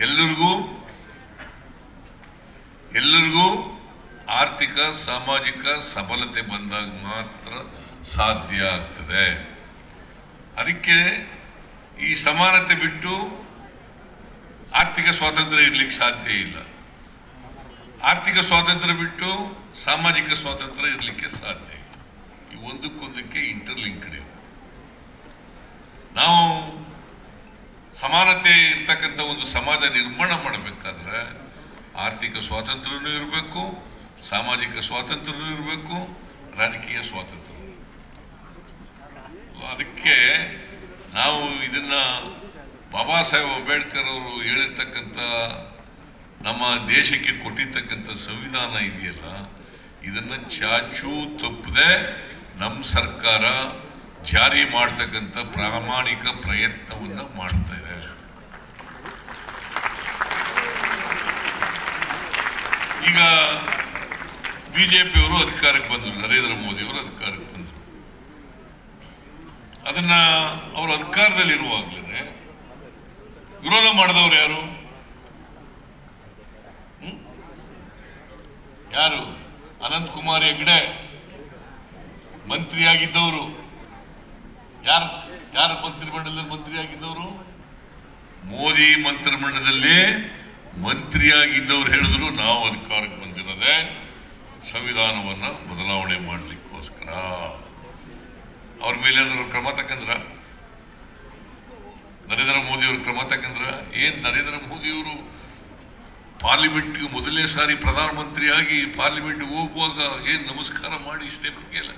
ಎಲ್ಲರಿಗೂ ಎಲ್ಲರಿಗೂ ಆರ್ಥಿಕ, ಸಾಮಾಜಿಕ ಸಫಲತೆ ಬಂದಾಗ ಮಾತ್ರ ಸಾಧ್ಯ ಆಗ್ತದೆ. ಅದಕ್ಕೆ ಈ ಸಮಾನತೆ ಬಿಟ್ಟು ಆರ್ಥಿಕ ಸ್ವಾತಂತ್ರ್ಯ ಇರ್ಲಿಕ್ಕೆ ಸಾಧ್ಯ ಇಲ್ಲ. ಆರ್ಥಿಕ ಸ್ವಾತಂತ್ರ್ಯ ಬಿಟ್ಟು ಸಾಮಾಜಿಕ ಸ್ವಾತಂತ್ರ್ಯ ಇರಲಿಕ್ಕೆ ಸಾಧ್ಯ ಇಲ್ಲ. ಈ ಒಂದಕ್ಕೊಂದಕ್ಕೆ ಇಂಟರ್ಲಿಂಕ್ಡ್ ಇವೆ ನಾವು ಸಮಾನತೆ ಇರ್ತಕ್ಕಂಥ ಒಂದು ಸಮಾಜ ನಿರ್ಮಾಣ ಮಾಡಬೇಕಾದ್ರೆ ಆರ್ಥಿಕ ಸ್ವಾತಂತ್ರ್ಯನೂ ಇರಬೇಕು, ಸಾಮಾಜಿಕ ಸ್ವಾತಂತ್ರ್ಯನೂ ಇರಬೇಕು, ರಾಜಕೀಯ ಸ್ವಾತಂತ್ರ್ಯ ಅದಕ್ಕೆ ನಾವು ಇದನ್ನ ಬಾಬಾ ಸಾಹೇಬ್ ಅಂಬೇಡ್ಕರ್ ಅವರು ಹೇಳಿರ್ತಕ್ಕಂಥ, ನಮ್ಮ ದೇಶಕ್ಕೆ ಕೊಟ್ಟಿರ್ತಕ್ಕಂಥ ಸಂವಿಧಾನ ಇದೆಯಲ್ಲ, ಇದನ್ನ ಚಾಚೂ ತಪ್ಪದೆ ನಮ್ಮ ಸರ್ಕಾರ ಜಾರಿ ಮಾಡ್ತಕ್ಕಂಥ ಪ್ರಾಮಾಣಿಕ ಪ್ರಯತ್ನವನ್ನ ಮಾಡ್ತಾ ಈಗ ಬಿ ಜೆ ಪಿಯವರು ಅಧಿಕಾರಕ್ಕೆ ಬಂದರು, ನರೇಂದ್ರ ಮೋದಿಯವರು ಅಧಿಕಾರಕ್ಕೆ ಬಂದರು. ಅದನ್ನ ಅವರು ಅಧಿಕಾರದಲ್ಲಿರುವಾಗಲೇ ವಿರೋಧ ಮಾಡಿದವರು ಯಾರು? ಯಾರು? ಅನಂತ್ ಕುಮಾರ್ ಹೆಗ್ಡೆ. ಮಂತ್ರಿಯಾಗಿದ್ದವರು. ಯಾರು ಯಾರು ಮಂತ್ರಿಮಂಡಲದಲ್ಲಿ ಮಂತ್ರಿಯಾಗಿದ್ದವರು? ಮೋದಿ ಮಂತ್ರಿಮಂಡಲದಲ್ಲಿ ಮಂತ್ರಿಯಾಗಿದ್ದವ್ರು ಹೇಳಿದ್ರು, ನಾವು ಅಧಿಕಾರಕ್ಕೆ ಬಂದಿರೋದೆ ಸಂವಿಧಾನವನ್ನು ಬದಲಾವಣೆ ಮಾಡಲಿಕ್ಕೋಸ್ಕರ. ಅವ್ರ ಮೇಲೆ ಏನಾದ್ರು ಕ್ರಮ ತಕ್ಕಂದ್ರ ನರೇಂದ್ರ ಮೋದಿ ಅವರು ಕ್ರಮ ತಕ್ಕಂದ್ರ ಏನು ನರೇಂದ್ರ ಮೋದಿಯವರು ಪಾರ್ಲಿಮೆಂಟ್ಗೆ ಮೊದಲನೇ ಸಾರಿ ಪ್ರಧಾನಮಂತ್ರಿಯಾಗಿ ಪಾರ್ಲಿಮೆಂಟ್ಗೆ ಹೋಗುವಾಗ ಏನು ನಮಸ್ಕಾರ ಮಾಡಿ ಸ್ಟೆಪ್ಗೆ ಎಲ್ಲ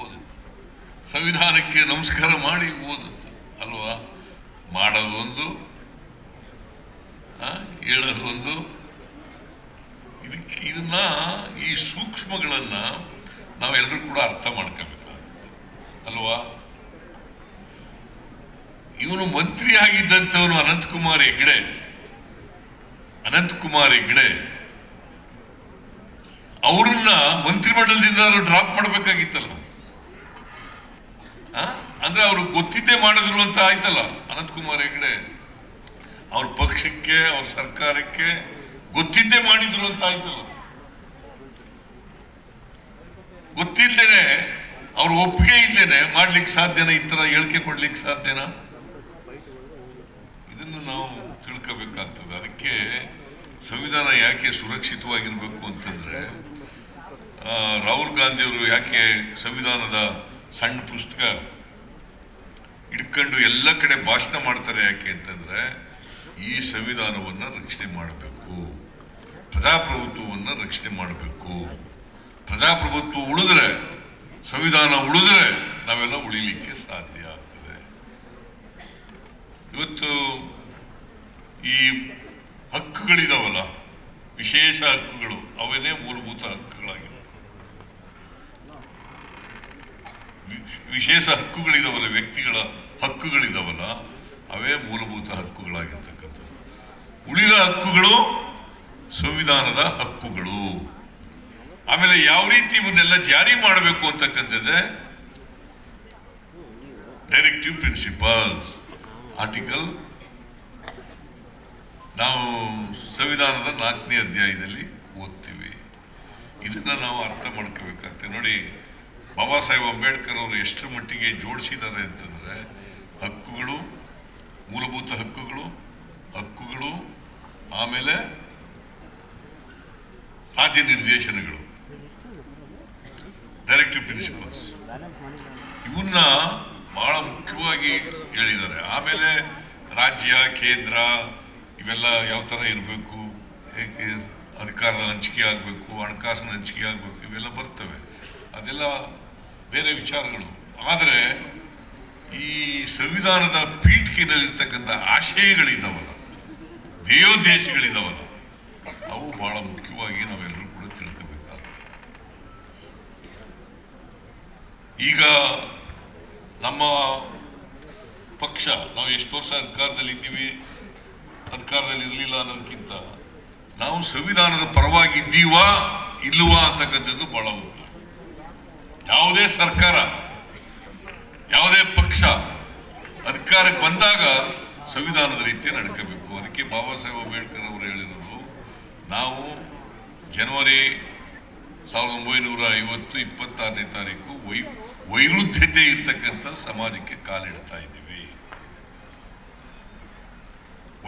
ಓದಿತ್ತು ಸಂವಿಧಾನಕ್ಕೆ ನಮಸ್ಕಾರ ಮಾಡಿ ಓದಿತ್ತು ಅಲ್ವಾ? ಮಾಡೋದೊಂದು ಆ, ಹೇಳೋದೊಂದು ಇದಕ್ಕೆ ಇದನ್ನ ಈ ಸೂಕ್ಷ್ಮಗಳನ್ನು ನಾವೆಲ್ಲರೂ ಕೂಡ ಅರ್ಥ ಮಾಡ್ಕೋಬೇಕಾಗುತ್ತೆ. ಅಲ್ವಾ? ಇವನು ಮಂತ್ರಿ ಆಗಿದ್ದಂಥವನು ಅನಂತಕುಮಾರ್ ಹೆಗ್ಡೆ. ಅನಂತಕುಮಾರ್ ಹೆಗ್ಡೆ. ಅವ್ರನ್ನ ಮಂತ್ರಿಮಂಡಲದಿಂದ ಡ್ರಾಪ್ ಮಾಡಬೇಕಾಗಿತ್ತಲ್ಲ? ಅಂದ್ರೆ ಅವರು ಗೊತ್ತಿದ್ದೇ ಮಾಡಿದ್ರು ಅಂತ ಆಯ್ತಲ್ಲ ಅನಂತಕುಮಾರ್ ಹೆಗ್ಡೆ. ಪಕ್ಷಕ್ಕೆ ಅವ್ರ ಸರ್ಕಾರಕ್ಕೆ ಗೊತ್ತಿದ್ದೇ ಮಾಡಿದ್ರು ಅಂತ ಆಯ್ತಲ್ಲ. ಗೊತ್ತಿಲ್ದೇನೆ, ಅವ್ರ ಒಪ್ಪಿಗೆ ಇಲ್ಲೇನೆ ಮಾಡ್ಲಿಕ್ಕೆ ಸಾಧ್ಯನಾ? ಈ ತರ ಹೇಳಿಕೆ ಕೊಡ್ಲಿಕ್ಕೆ ಸಾಧ್ಯನಾ? ಇದನ್ನು ನಾವು ತಿಳ್ಕೋಬೇಕಾಗ್ತದೆ. ಅದಕ್ಕೆ ಸಂವಿಧಾನ ಯಾಕೆ ಸುರಕ್ಷಿತವಾಗಿರ್ಬೇಕು ಅಂತಂದ್ರೆ ರಾಹುಲ್ ಗಾಂಧಿಯವರು ಯಾಕೆ ಸಂವಿಧಾನದ ಸಣ್ಣ ಪುಸ್ತಕ ಇಟ್ಕೊಂಡು ಎಲ್ಲ ಕಡೆ ಭಾಷಣ ಮಾಡ್ತಾರೆ ಯಾಕೆ ಅಂತಂದ್ರೆ ಈ ಸಂವಿಧಾನವನ್ನ ರಕ್ಷಣೆ ಮಾಡಬೇಕು. ಪ್ರಜಾಪ್ರಭುತ್ವವನ್ನ ರಕ್ಷಣೆ ಮಾಡಬೇಕು. ಪ್ರಜಾಪ್ರಭುತ್ವ ಉಳಿದ್ರೆ, ಸಂವಿಧಾನ ಉಳಿದ್ರೆ ನಾವೆಲ್ಲ ಉಳಿಲಿಕ್ಕೆ ಸಾಧ್ಯ ಆಗ್ತದೆ. ಇವತ್ತು ಈ ಹಕ್ಕುಗಳಿದಾವಲ್ಲ, ವಿಶೇಷ ಹಕ್ಕುಗಳು, ಅವೇನೇ ಮೂಲಭೂತ ಹಕ್ಕುಗಳಾಗಿವೆ ವಿಶೇಷ ಹಕ್ಕುಗಳಿದಾವಲ್ಲ, ವ್ಯಕ್ತಿಗಳ ಹಕ್ಕುಗಳಿದಾವಲ್ಲ, ಅವೇ ಮೂಲಭೂತ ಉಳಿದ ಹಕ್ಕುಗಳು, ಸಂವಿಧಾನದ ಹಕ್ಕುಗಳು. ಆಮೇಲೆ ಯಾವ ರೀತಿ ಇವನ್ನೆಲ್ಲ ಜಾರಿ ಮಾಡಬೇಕು ಅಂತಕ್ಕಂಥದ್ದೇ ಡೈರೆಕ್ಟಿವ್ ಪ್ರಿನ್ಸಿಪಲ್ಸ್ ಆರ್ಟಿಕಲ್ ನಾವು ಸಂವಿಧಾನದ ನಾಲ್ಕನೇ ಅಧ್ಯಾಯದಲ್ಲಿ ಓದ್ತೀವಿ. ಇದನ್ನ ನಾವು ಅರ್ಥ ಮಾಡ್ಕೋಬೇಕಾಗ್ತದೆ ನೋಡಿ, ಬಾಬಾ ಸಾಹೇಬ್ ಅಂಬೇಡ್ಕರ್ ಅವರು ಎಷ್ಟು ಮಟ್ಟಿಗೆ ಜೋಡಿಸಿದ್ದಾರೆ ಅಂತಂದ್ರೆ, ಹಕ್ಕುಗಳು, ಮೂಲಭೂತ ಹಕ್ಕುಗಳು ಹಕ್ಕುಗಳು ಆಮೇಲೆ ರಾಜ್ಯ ನಿರ್ದೇಶನಗಳು ಡೈರೆಕ್ಟಿವ್ ಪ್ರಿನ್ಸಿಪಲ್ಸ್ ಇವನ್ನ ಬಹಳ ಮುಖ್ಯವಾಗಿ ಹೇಳಿದ್ದಾರೆ. ಆಮೇಲೆ ರಾಜ್ಯ, ಕೇಂದ್ರ, ಇವೆಲ್ಲ ಯಾವ ಥರ ಇರಬೇಕು, ಹೇಗೆ ಅಧಿಕಾರ ಹಂಚಿಕೆ ಆಗಬೇಕು, ಹಣಕಾಸಿನ ಹಂಚಿಕೆ ಆಗಬೇಕು, ಇವೆಲ್ಲ ಬರ್ತವೆ. ಅದೆಲ್ಲ ಬೇರೆ ವಿಚಾರಗಳು. ಆದರೆ ಈ ಸಂವಿಧಾನದ ಪೀಠಿಕೆನಲ್ಲಿರ್ತಕ್ಕಂಥ ಆಶಯಗಳಿದ್ದಾವಲ್ಲ ಧ್ಯೇಯೋದ್ದೇಶಗಳಿದ್ದಾವಲ್ಲ ಅವು ಬಹಳ ಮುಖ್ಯವಾಗಿ ನಾವೆಲ್ಲರೂ ಕೂಡ ತಿಳ್ಕೋಬೇಕಾಗ್ತದೆ. ಈಗ ನಮ್ಮ ಪಕ್ಷ, ನಾವು ಎಷ್ಟು ವರ್ಷ ಅಧಿಕಾರದಲ್ಲಿ ಇದ್ದೀವಿ, ಅಧಿಕಾರದಲ್ಲಿ ಇರಲಿಲ್ಲ ಅನ್ನೋದಕ್ಕಿಂತ ನಾವು ಸಂವಿಧಾನದ ಪರವಾಗಿ ಇದ್ದೀವಾ, ಇಲ್ಲವಾ ಅಂತಕ್ಕಂಥದ್ದು ಬಹಳ ಮುಖ್ಯ. ಯಾವುದೇ ಸರ್ಕಾರ, ಯಾವುದೇ ಪಕ್ಷ ಅಧಿಕಾರಕ್ಕೆ ಬಂದಾಗ ಸಂವಿಧಾನದ ರೀತಿಯ ನಡ್ಕೋಬೇಕು. ಅದಕ್ಕೆ ಬಾಬಾ ಸಾಹೇಬ್ ಅಂಬೇಡ್ಕರ್ ಅವರು ಹೇಳಿರೋದು, ನಾವು ಜನವರಿ ಸಾವಿರದ ಒಂಬೈನೂರ ಐವತ್ತು ಇಪ್ಪತ್ತಾರನೇ ತಾರೀಕು ವೈ, ವೈರುಧ್ಯತೆ ಇರತಕ್ಕಂಥ ಸಮಾಜಕ್ಕೆ ಕಾಲಿಡ್ತಾ ಇದ್ದೀವಿ.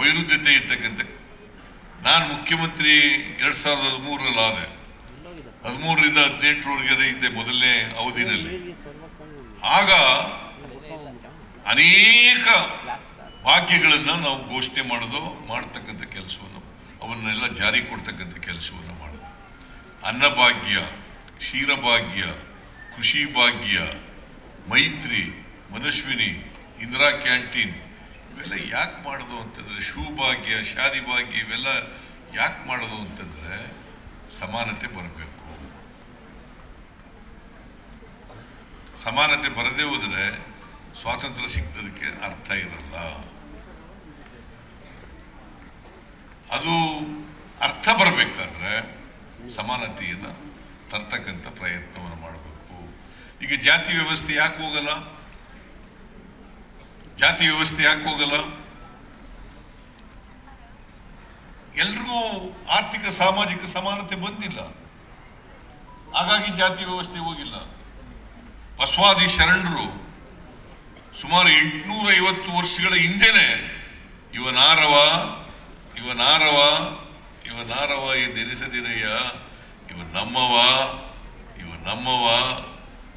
ವೈರುಧ್ಯತೆ ಇರ್ತಕ್ಕಂಥ, ನಾನು ಮುಖ್ಯಮಂತ್ರಿ ಎರಡ್ ಸಾವಿರದ ಹದಿಮೂರರಲ್ಲಿ ಆದೆ ಹದಿಮೂರರಿಂದ ಹದಿನೆಂಟರವರೆಗೆ ಅದೇ ಇದ್ದೆ ಮೊದಲನೇ ಅವಧಿನಲ್ಲಿ. ಆಗ ಅನೇಕ ಭಾಗ್ಯಗಳನ್ನು ನಾವು ಘೋಷಣೆ ಮಾಡೋದು, ಮಾಡ್ತಕ್ಕಂಥ ಕೆಲಸವನ್ನು, ಅವನ್ನೆಲ್ಲ ಜಾರಿ ಕೊಡ್ತಕ್ಕಂಥ ಕೆಲಸವನ್ನು ಮಾಡಿದೆ. ಅನ್ನಭಾಗ್ಯ, ಕ್ಷೀರಭಾಗ್ಯ ಕೃಷಿ ಭಾಗ್ಯ ಮೈತ್ರಿ, ಮನಸ್ವಿನಿ, ಇಂದಿರಾ ಕ್ಯಾಂಟೀನ್, ಇವೆಲ್ಲ ಯಾಕೆ ಮಾಡೋದು ಅಂತಂದರೆ ಶೂ ಭಾಗ್ಯ ಶಾದಿ ಭಾಗ್ಯ ಇವೆಲ್ಲ ಯಾಕೆ ಮಾಡೋದು ಅಂತಂದರೆ, ಸಮಾನತೆ ಬರಬೇಕು. ಸಮಾನತೆ ಬರದೇ ಹೋದ್ರೆ ಸ್ವಾತಂತ್ರ್ಯ ಸಿಗ್ತದಕ್ಕೆ ಅರ್ಥ ಇರಲ್ಲ. ಅದು ಅರ್ಥ ಬರಬೇಕಾದ್ರೆ ಸಮಾನತೆಯನ್ನು ತರ್ತಕ್ಕಂಥ ಪ್ರಯತ್ನವನ್ನು ಮಾಡಬೇಕು. ಈಗ ಜಾತಿ ವ್ಯವಸ್ಥೆ ಯಾಕೆ ಹೋಗಲ್ಲ? ಜಾತಿ ವ್ಯವಸ್ಥೆ ಯಾಕೆ ಹೋಗಲ್ಲ? ಎಲ್ರಿಗೂ ಆರ್ಥಿಕ, ಸಾಮಾಜಿಕ ಸಮಾನತೆ ಬಂದಿಲ್ಲ. ಹಾಗಾಗಿ ಜಾತಿ ವ್ಯವಸ್ಥೆ ಹೋಗಿಲ್ಲ. ಬಸವಾದಿ ಶರಣರು ಸುಮಾರು ಎಂಟುನೂರ ಐವತ್ತು ವರ್ಷಗಳ ಹಿಂದೆನೆ ಇವನಾರವ ಇವನಾರವ ಇವನಾರವ ನಾರವ ಇವ ನಮ್ಮವ ಇವ ನಮ್ಮವ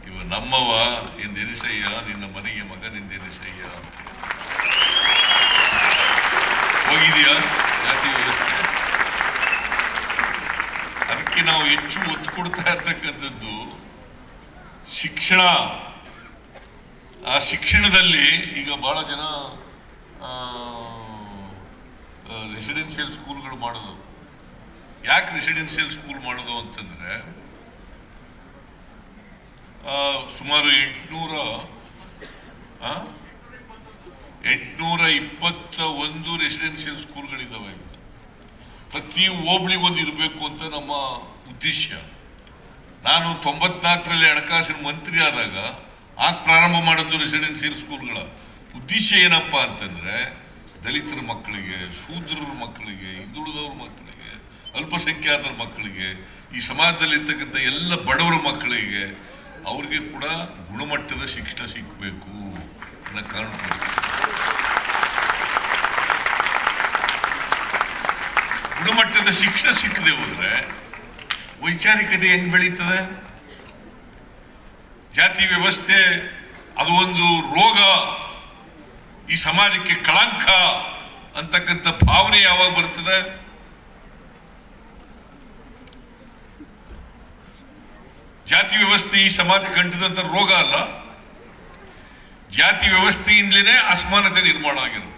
ಇವ ನಮ್ಮವ ಎಂದೆನಿಸಯ್ಯ ನಿನ್ನ ಮನೆಗೆ ಮಗನೆಂದೆನಿಸಯ್ಯ ಅಂತ ಹೋಗಿದೆಯಾ ಜಾತಿ ವ್ಯವಸ್ಥೆ. ಅದಕ್ಕೆ ನಾವು ಹೆಚ್ಚು ಒತ್ತು ಕೊಡ್ತಾ ಇರ್ತಕ್ಕಂಥದ್ದು ಶಿಕ್ಷಣ. ಆ ಶಿಕ್ಷಣದಲ್ಲಿ ಈಗ ಬಹಳ ಜನ ರೆಸಿಡೆನ್ಷಿಯಲ್ ಸ್ಕೂಲ್ಗಳು ಮಾಡೋದು. ಯಾಕೆ ರೆಸಿಡೆನ್ಷಿಯಲ್ ಸ್ಕೂಲ್ ಮಾಡೋದು ಅಂತಂದ್ರೆ ಸುಮಾರು ಎಂಟುನೂರ ಎಂಟುನೂರ ಇಪ್ಪತ್ತ ಒಂದು ರೆಸಿಡೆನ್ಷಿಯಲ್ ಸ್ಕೂಲ್ಗಳಿದ್ದಾವೆ ಈಗ. ಪ್ರತಿ ಒಂದು ಇರಬೇಕು ಅಂತ ನಮ್ಮ ಉದ್ದೇಶ. ನಾನು ತೊಂಬತ್ನಾಲ್ಕರಲ್ಲಿ ಹಣಕಾಸಿನ ಮಂತ್ರಿ ಆದಾಗ ಆಗ ಪ್ರಾರಂಭ ಮಾಡಿದ್ದು ರೆಸಿಡೆನ್ಸಿಯಲ್ ಸ್ಕೂಲ್ಗಳ ಉದ್ದೇಶ ಏನಪ್ಪ ಅಂತಂದ್ರೆ ದಲಿತರ ಮಕ್ಕಳಿಗೆ, ಶೂದ್ರರ ಮಕ್ಕಳಿಗೆ, ಹಿಂದುಳಿದವ್ರ ಮಕ್ಕಳಿಗೆ, ಅಲ್ಪಸಂಖ್ಯಾತರ ಮಕ್ಕಳಿಗೆ, ಈ ಸಮಾಜದಲ್ಲಿರ್ತಕ್ಕಂಥ ಎಲ್ಲ ಬಡವರ ಮಕ್ಕಳಿಗೆ ಅವ್ರಿಗೆ ಕೂಡ ಗುಣಮಟ್ಟದ ಶಿಕ್ಷಣ ಸಿಗಬೇಕು ಅನ್ನೋ ಕಾರಣಕ್ಕೆ ಗುಣಮಟ್ಟದ ಶಿಕ್ಷಣ ಸಿಕ್ಕದೆ ಹೋದ್ರೆ ವೈಚಾರಿಕತೆ ಹೆಂಗೆ ಬೆಳೀತದೆ? ಜಾತಿ ವ್ಯವಸ್ಥೆ, ಅದು ಒಂದು ರೋಗ. ಈ ಸಮಾಜಕ್ಕೆ ಕಳಂಕ ಅಂತಕ್ಕಂಥ ಭಾವನೆ ಯಾವಾಗ ಬರ್ತದೆ? ಜಾತಿ ವ್ಯವಸ್ಥೆ ಈ ಸಮಾಜಕ್ಕೆ ಅಂಟಿದಂತ ರೋಗ ಅಲ್ಲ. ಜಾತಿ ವ್ಯವಸ್ಥೆಯಿಂದಲೇ ಅಸಮಾನತೆ ನಿರ್ಮಾಣ ಆಗಿರೋದು.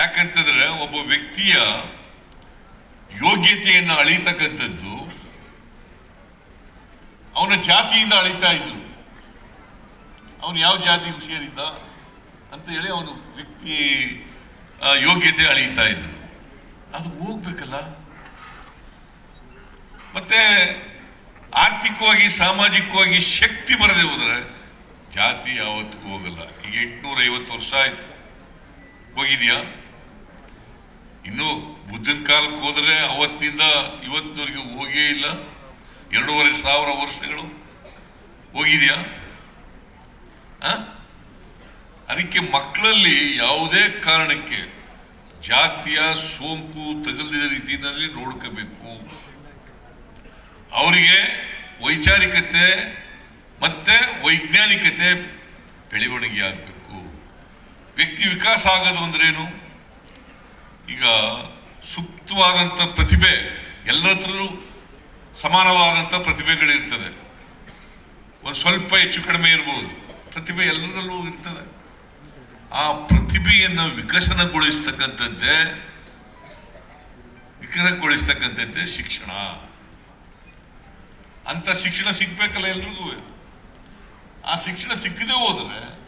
ಯಾಕಂತಂದ್ರೆ ಒಬ್ಬ ವ್ಯಕ್ತಿಯ ಯೋಗ್ಯತೆಯನ್ನು ಅಳಿತಕ್ಕಂಥದ್ದು ಅವನ ಜಾತಿಯಿಂದ ಅಳಿತಾ ಇದ್ರು. ಅವನು ಯಾವ ಜಾತಿಗೆ ಸೇರಿದ್ದ ಅಂತ ಹೇಳಿ ಅವನು ವ್ಯಕ್ತಿ ಯೋಗ್ಯತೆ ಅಳಿತಾ ಇದ್ರು. ಅದು ಹೋಗ್ಬೇಕಲ್ಲ? ಮತ್ತೆ ಆರ್ಥಿಕವಾಗಿ, ಸಾಮಾಜಿಕವಾಗಿ ಶಕ್ತಿ ಬರದೆ ಹೋದ್ರೆ ಜಾತಿ ಯಾವತ್ತಿಗೂ ಹೋಗಲ್ಲ. ಈಗ ಎಂಟುನೂರ ಐವತ್ತು ವರ್ಷ ಆಯ್ತು. ಹೋಗಿದ್ಯಾ? ಇನ್ನು ಬುದ್ಧನ ಕಾಲಕ್ಕೆ ಹೋದ್ರೆ ಅವತ್ತಿನಿಂದ ಇವತ್ತಿನವರೆಗೆ ಹೋಗೇ ಇಲ್ಲ. ಎರಡೂವರೆ ಸಾವಿರ ವರ್ಷಗಳು ಹೋಗಿದೆಯಾ? ಅದಕ್ಕೆ ಮಕ್ಕಳಲ್ಲಿ ಯಾವುದೇ ಕಾರಣಕ್ಕೆ ಜಾತಿಯ ಸೋಂಕು ತಗಲಿದ ರೀತಿಯಲ್ಲಿ ನೋಡ್ಕೋಬೇಕು. ಅವರಿಗೆ ವೈಚಾರಿಕತೆ ಮತ್ತೆ ವೈಜ್ಞಾನಿಕತೆ ಬೆಳವಣಿಗೆ ಆಗಬೇಕು. ವ್ಯಕ್ತಿ ವಿಕಾಸ ಆಗೋದು ಅಂದ್ರೇನು? ಈಗ ಸೂಕ್ತವಾದಂಥ ಪ್ರತಿಭೆ ಎಲ್ಲರ ಹತ್ರನೂ ಸಮಾನವಾದಂಥ ಪ್ರತಿಭೆಗಳಿರ್ತದೆ. ಒಂದು ಸ್ವಲ್ಪ ಹೆಚ್ಚು ಕಡಿಮೆ ಇರ್ಬೋದು. ಪ್ರತಿಭೆ ಎಲ್ಲರಲ್ಲೂ ಇರ್ತದೆ. ಆ ಪ್ರತಿಭೆಯನ್ನು ವಿಕಸನಗೊಳಿಸ್ತಕ್ಕಂಥದ್ದೇ ವಿಕಸನಗೊಳಿಸ್ತಕ್ಕಂಥದ್ದೇ ಶಿಕ್ಷಣ. ಅಂಥ ಶಿಕ್ಷಣ ಸಿಗ್ಬೇಕಲ್ಲ ಎಲ್ರಿಗೂ. ಆ ಶಿಕ್ಷಣ ಸಿಕ್ಕದೇ ಹೋದರೆ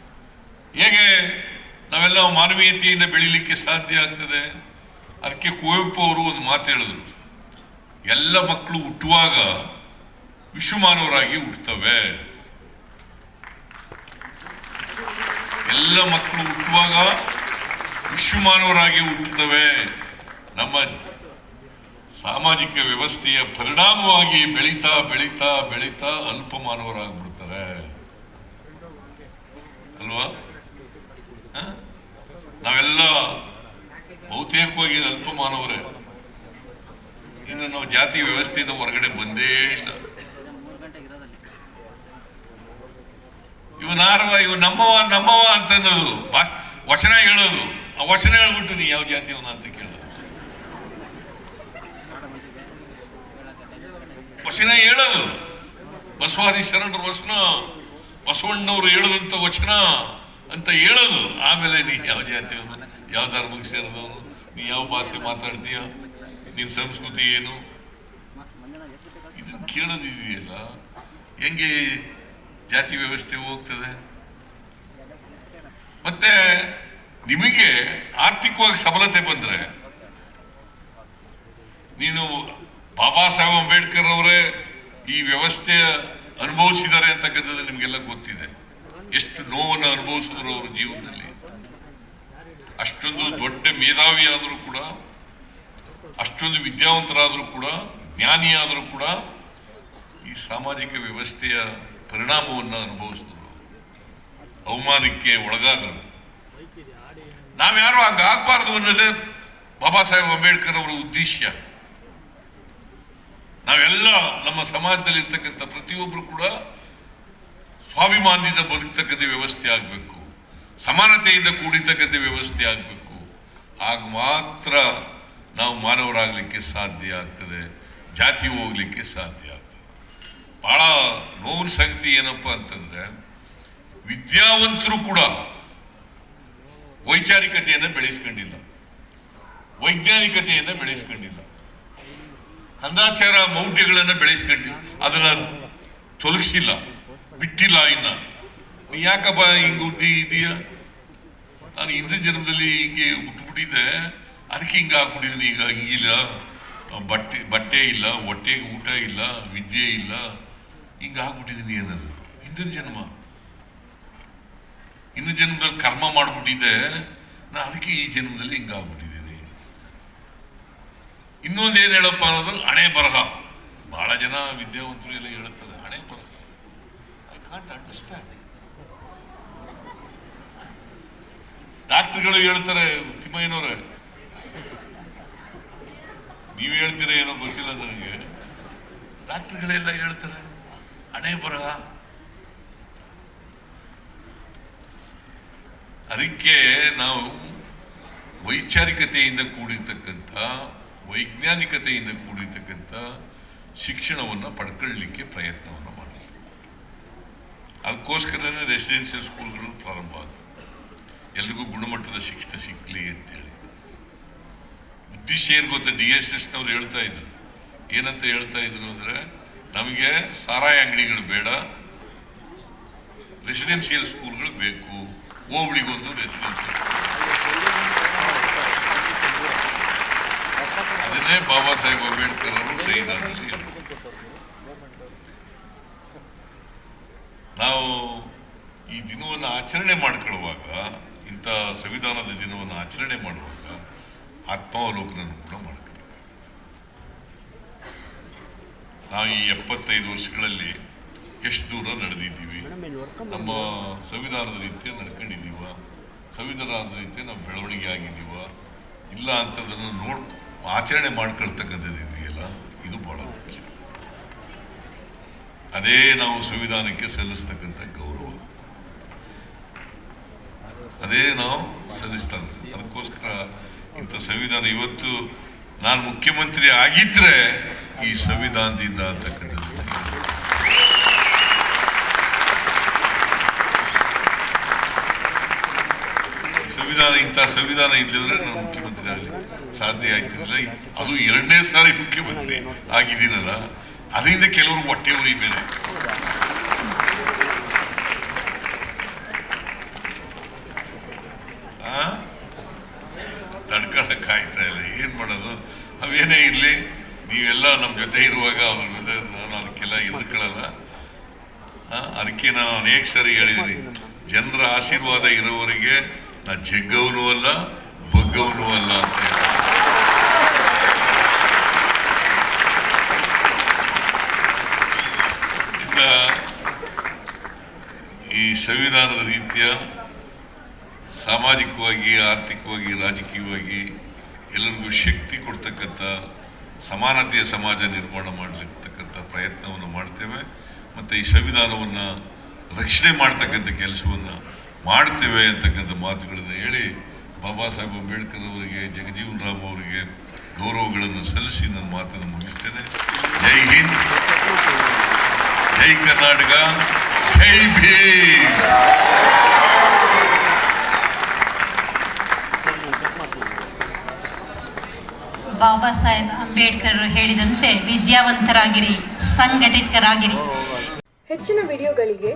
ಹೇಗೆ ನಾವೆಲ್ಲ ಮಾನವೀಯತೆಯಿಂದ ಬೆಳೀಲಿಕ್ಕೆ ಸಾಧ್ಯ ಆಗ್ತದೆ? ಅದಕ್ಕೆ ಕುವೆಂಪು ಅವರು ಒಂದು ಮಾತು ಹೇಳಿದ್ರು. ಎಲ್ಲ ಮಕ್ಕಳು ಹುಟ್ಟುವಾಗ ವಿಶ್ವಮಾನವರಾಗಿ ಹುಟ್ಟುತ್ತವೆ. ಎಲ್ಲ ಮಕ್ಕಳು ಹುಟ್ಟುವಾಗ ವಿಶ್ವಮಾನವರಾಗಿ ಹುಟ್ಟುತ್ತವೆ. ನಮ್ಮ ಸಾಮಾಜಿಕ ವ್ಯವಸ್ಥೆಯ ಪರಿಣಾಮವಾಗಿ ಬೆಳೀತಾ ಬೆಳೀತಾ ಬೆಳೀತಾ ಅಲ್ಪ ಮಾನವರಾಗ್ಬಿಡ್ತಾರೆ. ಅಲ್ವಾ? ನಾವೆಲ್ಲ ಬಹುತೇಕವಾಗಿ ಅಲ್ಪ ಮಾನವರೇ. ಇನ್ನು ನಾವು ಜಾತಿ ವ್ಯವಸ್ಥೆಯಿಂದ ಹೊರಗಡೆ ಬಂದೇ ಇಲ್ಲ. ಇವನಾರವ ಇವ ನಮ್ಮವ ನಮ್ಮವ ಅಂತ ವಚನ ಹೇಳೋದು. ಆ ವಚನ ಹೇಳ್ಬಿಟ್ಟು ನೀ ಯಾವ ಜಾತಿಯವನ ಅಂತ ಕೇಳೋದು. ವಚನ ಹೇಳೋದು. ಬಸವಾದಿ ಶರಣರ ವಚನ, ಬಸವಣ್ಣವರು ಹೇಳದಂತ ವಚನ ಅಂತ ಹೇಳೋದು. ಆಮೇಲೆ ನೀ ಯಾವ ಜಾತಿಯವನು? ಯಾವ ಧರ್ಮಕ್ಕೆ ಸೇರಿದವನು? ನೀ ಯಾವ ಭಾಷೆ ಮಾತಾಡ್ತೀಯ? ನಿನ್ನ ಸಂಸ್ಕೃತಿ ಏನು? ಕೇಳೋದಿದೆಯಲ್ಲ ಹೆಂಗೆ ಜಾತಿ ವ್ಯವಸ್ಥೆ ಹೋಗ್ತದೆ? ಮತ್ತೆ ನಿಮಗೆ ಆರ್ಥಿಕವಾಗಿ ಸಬಲತೆ ಬಂದ್ರೆ ನೀನು ಬಾಬಾ ಸಾಹೇಬ್ ಅಂಬೇಡ್ಕರ್ ಅವರೇ ಈ ವ್ಯವಸ್ಥೆ ಅನುಭವಿಸಿದ್ದಾರೆ ಅಂತಕ್ಕಂಥದ್ದು ನಿಮಗೆಲ್ಲ ಗೊತ್ತಿದೆ. ಎಷ್ಟು ನೋವನ್ನು ಅನುಭವಿಸಿದ್ರು ಅವ್ರ ಜೀವನದಲ್ಲಿ ಅಷ್ಟೊಂದು ದೊಡ್ಡ ಮೇಧಾವಿ ಆದರೂ ಕೂಡ, ಅಷ್ಟೊಂದು ವಿದ್ಯಾವಂತರಾದರೂ ಕೂಡ, ಜ್ಞಾನಿಯಾದರೂ ಕೂಡ ಈ ಸಾಮಾಜಿಕ ವ್ಯವಸ್ಥೆಯ ಪರಿಣಾಮವನ್ನು ಅನುಭವಿಸಿದ್ರು. ಅವಮಾನಕ್ಕೆ ಒಳಗಾದರು. ನಾವ್ಯಾರು ಹಂಗಾಗಬಾರ್ದು ಅನ್ನೋದೇ ಬಾಬಾ ಸಾಹೇಬ್ ಅಂಬೇಡ್ಕರ್ ಅವರ ಉದ್ದೇಶ. ನಾವೆಲ್ಲ ನಮ್ಮ ಸಮಾಜದಲ್ಲಿ ಇರ್ತಕ್ಕಂಥ ಪ್ರತಿಯೊಬ್ಬರು ಕೂಡ ಸ್ವಾಭಿಮಾನದಿಂದ ಬದುಕ್ತಕ್ಕಂಥ ವ್ಯವಸ್ಥೆ ಆಗಬೇಕು. ಸಮಾನತೆಯಿಂದ ಕೂಡಿರ್ತಕ್ಕಂಥ ವ್ಯವಸ್ಥೆ ಆಗಬೇಕು. ಆಗ ಮಾತ್ರ ನಾವು ಮಾನವರಾಗಲಿಕ್ಕೆ ಸಾಧ್ಯ ಆಗ್ತದೆ. ಜಾತಿ ಹೋಗ್ಲಿಕ್ಕೆ ಸಾಧ್ಯ ಆಗ್ತದೆ. ಬಹಳ ನೋವಿನ ಸಂಗತಿ ಏನಪ್ಪ ಅಂತಂದ್ರೆ ವಿದ್ಯಾವಂತರು ಕೂಡ ವೈಚಾರಿಕತೆಯನ್ನು ಬೆಳೆಸ್ಕೊಂಡಿಲ್ಲ. ವೈಜ್ಞಾನಿಕತೆಯನ್ನು ಬೆಳೆಸ್ಕೊಂಡಿಲ್ಲ. ಕಂದಾಚಾರ ಮೌಢ್ಯಗಳನ್ನು ಬೆಳೆಸ್ಕೊಂಡಿಲ್ಲ ಅದನ್ನು ತೊಲಗಿಸಿಲ್ಲ, ಬಿಟ್ಟಿಲ್ಲ ಇನ್ನ. ನೀ ಯಾಕಪ್ಪ ಹಿಂಗೆ ಹುಟ್ಟಿ ಇದೆಯಾ? ನಾನು ಹಿಂದಿನ ಜನ್ಮದಲ್ಲಿ ಹಿಂಗೆ ಹುಟ್ಟುಬಿಟ್ಟಿದ್ದೆ ಅದಕ್ಕೆ ಹಿಂಗೆ ಹಾಕ್ಬಿಟ್ಟಿದ್ದೀನಿ ಈಗ. ಹಿಂಗಿಲ್ಲ. ಬಟ್ಟೆ ಬಟ್ಟೆ ಇಲ್ಲ, ಹೊಟ್ಟೆಗೆ ಊಟ ಇಲ್ಲ, ವಿದ್ಯೆ ಇಲ್ಲ. ಹಿಂಗ ಆಗ್ಬಿಟ್ಟಿದ್ದೀನಿ ಅನ್ನೋದು. ಹಿಂದಿನ ಜನ್ಮ. ಇನ್ನು ಜನ್ಮದಲ್ಲಿ ಕರ್ಮ ಮಾಡ್ಬಿಟ್ಟಿದ್ದೆ, ನಾ ಅದಕ್ಕೆ ಈ ಜನ್ಮದಲ್ಲಿ ಹಿಂಗಾಗ್ಬಿಟ್ಟಿದ್ದೀನಿ ಇನ್ನೊಂದು ಏನು ಹೇಳಪ್ಪ ಅನ್ನೋದ್ರಲ್ಲಿ ಹಣೆ ಬರಹ. ಬಹಳ ಜನ ವಿದ್ಯಾವಂತರು ಎಲ್ಲ ಹೇಳ್ತಾರೆ, ಹಣೆ ಬರಹ. ಐ ಕಾಂಟ್ ಅಂಡರ್ಸ್ಟ್ಯಾಂಡ್ ಡಾಕ್ಟರ್ಗಳು ಹೇಳ್ತಾರೆ, ತಿಮ್ಮಯ್ಯನವ್ರೆ, ನೀವು ಹೇಳ್ತೀರ ಏನೋ ಗೊತ್ತಿಲ್ಲ ನನಗೆ. ಡಾಕ್ಟರ್ಗಳೆಲ್ಲ ಹೇಳ್ತಾರೆ ಹಣೆ ಅದಕ್ಕೆ ನಾವು ವೈಚಾರಿಕತೆಯಿಂದ ಕೂಡಿರ್ತಕ್ಕಂಥ, ವೈಜ್ಞಾನಿಕತೆಯಿಂದ ಕೂಡಿರ್ತಕ್ಕಂಥ ಶಿಕ್ಷಣವನ್ನು ಪಡ್ಕೊಳ್ಳಲಿಕ್ಕೆ ಪ್ರಯತ್ನವನ್ನು ಮಾಡಲಿ ಅದಕ್ಕೋಸ್ಕರನೇ ರೆಸಿಡೆನ್ಷಿಯಲ್ ಸ್ಕೂಲ್ಗಳು ಪ್ರಾರಂಭ ಆದವು. ಎಲ್ರಿಗೂ ಗುಣಮಟ್ಟದ ಶಿಕ್ಷಣ ಸಿಕ್ಕಲಿ ಅಂತೇಳಿ. ಉದ್ದೇಶ ಏನು ಗೊತ್ತಾ? ಡಿ ಎಸ್ ಎಸ್ನವ್ರು ಹೇಳ್ತಾ ಇದ್ರು. ಏನಂತ ಹೇಳ್ತಾ ಇದ್ರು ಅಂದ್ರೆ ನಮಗೆ ಸಾರಾಯಿ ಅಂಗಡಿಗಳು ಬೇಡ. ರೆಸಿಡೆನ್ಷಿಯಲ್ ಸ್ಕೂಲ್ಗಳು ಬೇಕು. ಹೋಬಳಿಗೊಂದು ರೆಸಿಡೆನ್ಷಿಯಲ್ ಅದನ್ನೇ ಬಾಬಾ ಸಾಹೇಬ್ ಅಂಬೇಡ್ಕರ್ ಅವರು ಸಂವಿಧಾನದಲ್ಲಿ ನಾವು ಈ ದಿನವನ್ನು ಆಚರಣೆ ಮಾಡ್ಕೊಳ್ಳುವಾಗ, ಇಂಥ ಸಂವಿಧಾನದ ದಿನವನ್ನು ಆಚರಣೆ ಮಾಡುವಾಗ ಆತ್ಮಾವಲೋಕನ ಕೂಡ ಮಾಡ್ಕೋಬೇಕಾಗುತ್ತೆ ನಾವು ಈ ಎಪ್ಪತ್ತೈದು ವರ್ಷಗಳಲ್ಲಿ ಎಷ್ಟು ದೂರ ನಡೆದಿದ್ದೀವಿ? ನಮ್ಮ ಸಂವಿಧಾನದ ರೀತಿಯ ನಡ್ಕೊಂಡಿದ್ದೀವ? ಸಂವಿಧಾನದ ರೀತಿಯ ನಾವು ಬೆಳವಣಿಗೆ ಆಗಿದ್ದೀವ? ಇಲ್ಲ ಅಂತದನ್ನು ನೋಡ್, ಆಚರಣೆ ಮಾಡ್ಕೊಳ್ತಕ್ಕಂಥದ್ದು ಇದೆಯಲ್ಲ, ಇದು ಬಹಳ ಮುಖ್ಯ. ಅದೇ ನಾವು ಸಂವಿಧಾನಕ್ಕೆ ಸಲ್ಲಿಸ್ತಕ್ಕಂಥ ಗೌರವ. ಅದೇ ನಾವು ಸಲ್ಲಿಸ್ತಾ ಇರೋದು. ಅದಕ್ಕೋಸ್ಕರ ಇಂಥ ಸಂವಿಧಾನ ಇವತ್ತು ನಾನು ಮುಖ್ಯಮಂತ್ರಿ ಆಗಿದ್ರೆ ಈ ಸಂವಿಧಾನದಿಂದ ಅಂತಕ್ಕಂಥದ್ದು ಸಂವಿಧಾನ, ಇಂಥ ಸಂವಿಧಾನ ಇದ್ದಿದ್ರೆ ನಾನು ಮುಖ್ಯಮಂತ್ರಿ ಆಗಲಿ ಸಾಧ್ಯ ಆಗ್ತಿರಲಿಲ್ಲ. ಅದು ಎರಡನೇ ಸಾರಿ ಮುಖ್ಯಮಂತ್ರಿ ಆಗಿದ್ದೀನಲ್ಲ ಅದರಿಂದ ಕೆಲವರು ಹೊಟ್ಟೆ ಉರಿ ಬೇರೆ ಆ? ತಡ್ಕೊಳಕ್ ಆಯ್ತಾ ಇಲ್ಲ ಏನ್ ಮಾಡೋದು ಅವೇನೇ ಇರ್ಲಿ ನೀವೆಲ್ಲ ನಮ್ಮ ಇರುವಾಗ ಅವ್ರ ಮೇಲೆ ನಾನು ಅದಕ್ಕೆಲ್ಲ ಎದುರ್ಕೊಳ್ಳಲ್ಲ. ಅದಕ್ಕೆ ನಾನು ಅನೇಕ ಸರಿ ಹೇಳಿದ್ದೀನಿ. ಜನರ ಆಶೀರ್ವಾದ ಇರೋವರೆಗೆ ನಾ ಜಗ್ಗವನು ಅಲ್ಲ, ಬಗ್ಗವನು ಅಲ್ಲ ಅಂತ ಹೇಳಿ ಈ ಸಂವಿಧಾನದ ರೀತಿಯ ಸಾಮಾಜಿಕವಾಗಿ, ಆರ್ಥಿಕವಾಗಿ, ರಾಜಕೀಯವಾಗಿ ಎಲ್ಲರಿಗೂ ಶಕ್ತಿ ಕೊಡ್ತಕ್ಕಂಥ ಸಮಾನತೆಯ ಸಮಾಜ ನಿರ್ಮಾಣ ಮಾಡಲಿರ್ತಕ್ಕಂಥ ಪ್ರಯತ್ನವನ್ನು ಮಾಡ್ತೇವೆ. ಮತ್ತು ಈ ಸಂವಿಧಾನವನ್ನು ರಕ್ಷಣೆ ಮಾಡ್ತಕ್ಕಂಥ ಕೆಲಸವನ್ನು ಮಾಡ್ತೇವೆ ಅಂತಕ್ಕಂಥ ಮಾತುಗಳನ್ನು ಹೇಳಿ ಬಾಬಾ ಸಾಹೇಬ್ ಅಂಬೇಡ್ಕರ್ ಅವರಿಗೆ, ಜಗಜೀವನ್ ರಾಮ್ ಅವರಿಗೆ ಗೌರವಗಳನ್ನು ಸಲ್ಲಿಸಿ ನನ್ನ ಮಾತನ್ನು ಮುಗಿಸ್ತೇನೆ. ಜೈ ಹಿಂದ್. ಜೈ ಕರ್ನಾಟಕ. ಜೈ ಭೀಮ್. ಬಾಬಾ ಸಾಹೇಬ್ ಅಂಬೇಡ್ಕರ್ ಹೇಳಿದಂತೆ ವಿದ್ಯಾವಂತರಾಗಿರಿ ಸಂಘಟಿತರಾಗಿರಿ. ಹೆಚ್ಚಿನ ವಿಡಿಯೋಗಳಿಗೆ